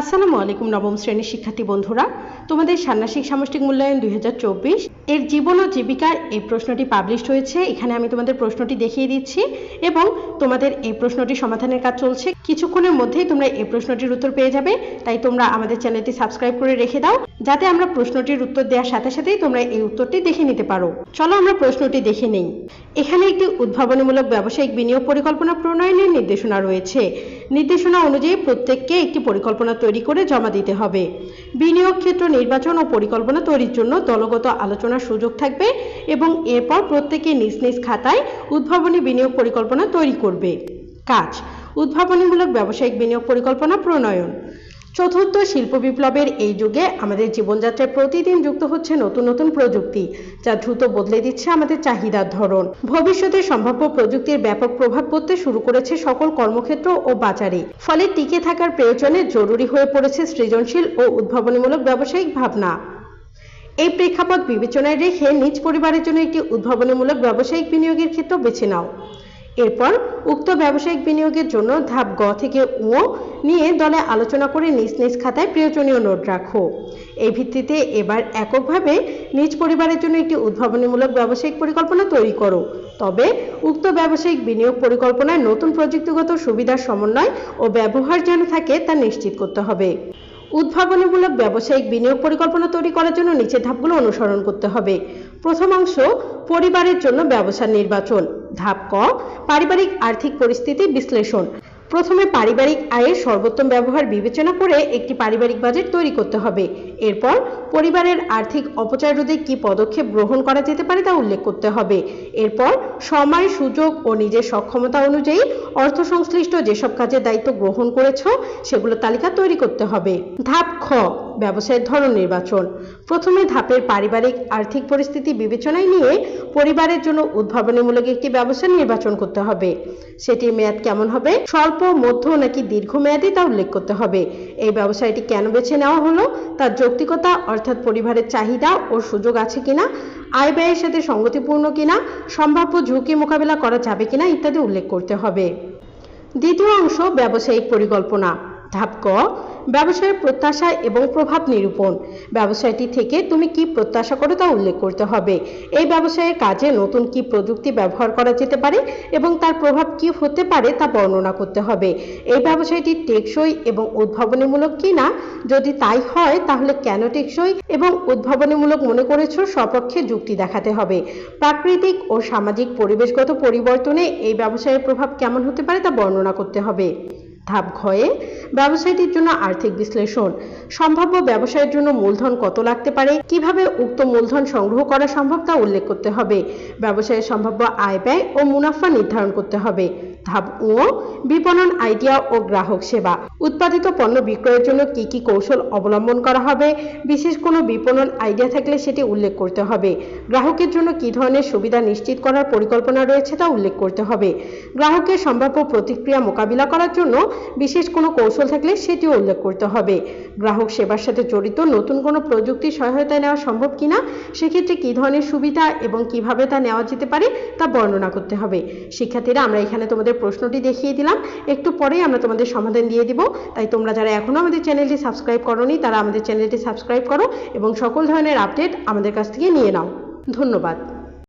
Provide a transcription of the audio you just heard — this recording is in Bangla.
আসসালামু আলাইকুম নবম শ্রেণির শিক্ষার্থী বন্ধুরা। তোমাদের ষান্মাসিক সামষ্টিক মূল্যায়ন দুই হাজার চব্বিশ। এর জীবন ও জীবিকার এই প্রশ্নটি পাবলিশ হয়েছে। এখানে আমি তোমাদের প্রশ্নটি দেখিয়ে দিচ্ছি এবং তোমাদের এই প্রশ্নটি সমাধানের কাজ চলছে। কিছুক্ষণের মধ্যেই তোমরা এই প্রশ্নটির উত্তর পেয়ে যাবে, তাই তোমরা আমাদের চ্যানেলটি সাবস্ক্রাইব করে রেখে দাও, যাতে আমরা প্রশ্নটির উত্তর দেওয়ার সাথে সাথেই তোমরা এই উত্তরটি দেখে নিতে পারো। চলো আমরা প্রশ্নটি দেখে নেই। এখানে একটি উদ্ভাবনীমূলক ব্যবসায়িক বিনিয়োগ পরিকল্পনা প্রণয়নের নির্দেশনা রয়েছে। নির্দেশনা অনুযায়ী প্রত্যেককে একটি পরিকল্পনা তৈরি করে জমা দিতে হবে। বিনিয়োগ ক্ষেত্র নির্বাচন ও পরিকল্পনা তৈরির জন্য দলগত আলোচনার সুযোগ থাকবে এবং এরপর প্রত্যেকে নিজ নিজ খাতায় উদ্ভাবনী বিনিয়োগ পরিকল্পনা তৈরি করবে। কাজ, উদ্ভাবনীমূলক ব্যবসায়িক বিনিয়োগ পরিকল্পনা প্রণয়ন। চতুর্থ, শিল্প বিপ্লবের এই যুগে আমাদের জীবনযাত্রায় প্রতিদিন যুক্ত হচ্ছে নতুন নতুন প্রযুক্তি, যা দ্রুত বদলে দিচ্ছে আমাদের চাহিদার ধরন। ভবিষ্যতে সম্ভাব্য প্রযুক্তির ব্যাপক প্রভাব পড়তে শুরু করেছে সকল কর্মক্ষেত্র ও বাজারে। ফলে টিকে থাকার প্রয়োজনে জরুরি হয়ে পড়েছে সৃজনশীল ও উদ্ভাবনীমূলক ব্যবসায়িক ভাবনা। এই প্রেক্ষাপট বিবেচনায় রেখে নিজ পরিবারের জন্য একটি উদ্ভাবনীমূলক ব্যবসায়িক বিনিয়োগের ক্ষেত্র বেছে নাও। এরপর উক্ত ব্যবসায়িক বিনিয়োগের জন্য ধাপ গ থেকে উ নিয়ে দলে আলোচনা করে নিজ নিজ খাতায় প্রয়োজনীয় নোট রাখো। এই ভিত্তিতে এবার এককভাবে নিজ পরিবারের জন্য একটি উদ্ভাবনীমূলক ব্যবসায়িক পরিকল্পনা তৈরি করো। তবে উক্ত ব্যবসায়িক বিনিয়োগ পরিকল্পনায় নতুন প্রযুক্তিগত সুবিধার সমন্বয় ও ব্যবহার যেন থাকে তা নিশ্চিত করতে হবে। উদ্ভাবনীমূলক ব্যবসায়িক বিনিয়োগ পরিকল্পনা তৈরি করার জন্য নিচের ধাপগুলো অনুসরণ করতে হবে। প্রথম অংশ, পরিবারের জন্য ব্যবসা নির্বাচন। ধাপ ক, পারিবারিক আর্থিক পরিস্থিতি বিশ্লেষণ। প্রথমে পারিবারিক আয়ের সর্বোত্তম ব্যবহার বিবেচনা করে একটি পারিবারিক বাজেট তৈরি করতে হবে। এরপর পরিবারের আর্থিক অপচয় রোধে কী পদক্ষেপ গ্রহণ করা যেতে পারে তা উল্লেখ করতে হবে। এরপর সময় সুযোগ ও নিজের সক্ষমতা অনুযায়ী অর্থ সংশ্লিষ্ট যেসব কাজের দায়িত্ব গ্রহণ করেছ, সেগুলো তালিকা তৈরি করতে হবে। ধাপ খ, ব্যবসায়ের ধরন নির্বাচন। প্রথমে ধাপের পারিবারিক আর্থিক পরিস্থিতি বিবেচনায় নিয়ে পরিবারের জন্য উদ্ভাবনীমূলক একটি ব্যবসা নির্বাচন করতে হবে। সেটির মেয়াদ কেমন হবে? স্বল্প, মধ্য নাকি দীর্ঘমেয়াদী তা উল্লেখ করতে হবে। এই ব্যবসায়টি কেন বেছে নেওয়া হলো? তার যৌক্তিকতা অর্থাৎ পরিবারের চাহিদা ও সুযোগ আছে কিনা, আয় ব্যয়ের সাথে সঙ্গতিপূর্ণ কিনা, সম্ভাব্য ঝুঁকি মোকাবেলা করা যাবে কিনা ইত্যাদি উল্লেখ করতে হবে। দ্বিতীয় অংশ, ব্যবসায়িক পরিকল্পনা। ধাপ ক ব্যবসায়ের প্রত্যাশা এবং প্রভাব নিরূপণ। ব্যবসায়টি থেকে তুমি কি প্রত্যাশা করো তা উল্লেখ করতে হবে। এই ব্যবসায়ের কাজে নতুন কি প্রযুক্তি ব্যবহার করা যেতে পারে এবং তার প্রভাব কি হতে পারে তা বর্ণনা করতে হবে। এই ব্যবসায়টি টেকসই এবং উদ্ভাবনীমূলক কি না? যদি তাই হয়, তাহলে কেন টেকসই এবং উদ্ভাবনীমূলক মনে করেছ সপক্ষে যুক্তি দেখাতে হবে। প্রাকৃতিক ও সামাজিক পরিবেশগত পরিবর্তনে এই ব্যবসায়ের প্রভাব কেমন হতে পারে তা বর্ণনা করতে হবে। ধাপ ঘয়ে ব্যবসায়টির জন্য আর্থিক বিশ্লেষণ। সম্ভাব্য ব্যবসায়ের জন্য মূলধন কত লাগতে পারে? কীভাবে উক্ত মূলধন সংগ্রহ করা সম্ভব তা উল্লেখ করতে হবে। ব্যবসায়ের সম্ভাব্য আয় ব্যয় ও মুনাফা নির্ধারণ করতে হবে। ধাপ ও বিপণন আইডিয়া ও গ্রাহক সেবা। উৎপাদিত পণ্য বিক্রয়ের জন্য কি কি কৌশল অবলম্বন করা হবে? বিশেষ কোনো বিপণন আইডিয়া থাকলে সেটি উল্লেখ করতে হবে। গ্রাহকের জন্য কি ধরনের সুবিধা নিশ্চিত করার পরিকল্পনা রয়েছে তা উল্লেখ করতে হবে। গ্রাহকের সম্ভাব্য প্রতিক্রিয়া মোকাবিলা করার জন্য বিশেষ কোনো কৌশল থাকলে সেটিও উল্লেখ করতে হবে। গ্রাহক সেবার সাথে জড়িত নতুন কোনো প্রযুক্তির সহায়তা নেওয়া সম্ভব কিনা? সেক্ষেত্রে কী ধরনের সুবিধা এবং কীভাবে তা নেওয়া যেতে পারে তা বর্ণনা করতে হবে। শিক্ষার্থীরা, আমরা এখানে তোমাদের প্রশ্নটি দেখিয়ে দিলাম। একটু পরেই আমরা তোমাদের সমাধান দিয়ে দিব। তাই তোমরা যারা এখনও আমাদের চ্যানেলটি সাবস্ক্রাইব করনি, তারা আমাদের চ্যানেলটি সাবস্ক্রাইব করো এবং সকল ধরনের আপডেট আমাদের কাছ থেকে নিয়ে নাও। ধন্যবাদ।